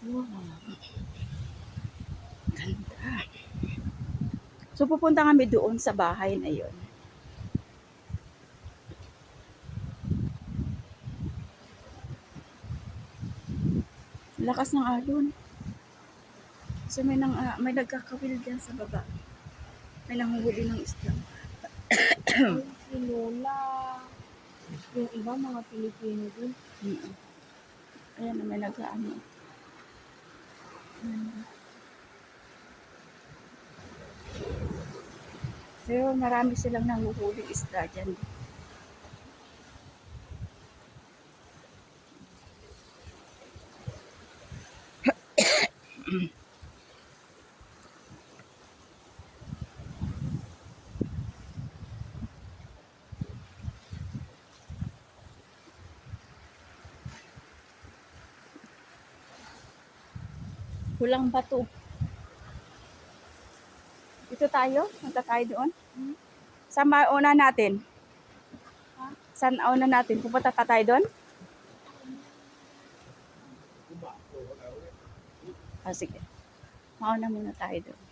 Wow. Ganda. So pupunta kami doon sa bahay na yun. Lakas ng alon. So may, nang, ah, may nagkakawil dyan sa baba. May nanguhuli ng isda. Lola. Yung iba, mga Pilipino din. Mm. Ayan na may nag-ano. Pero marami silang nanguhuli isda dyan. Kulang bato. Dito tayo? Punta tayo doon? Hmm? Saan mauna natin? Ha? Saan mauna natin? Pupunta pa tayo doon? Ah, sige. Mauna muna tayo doon.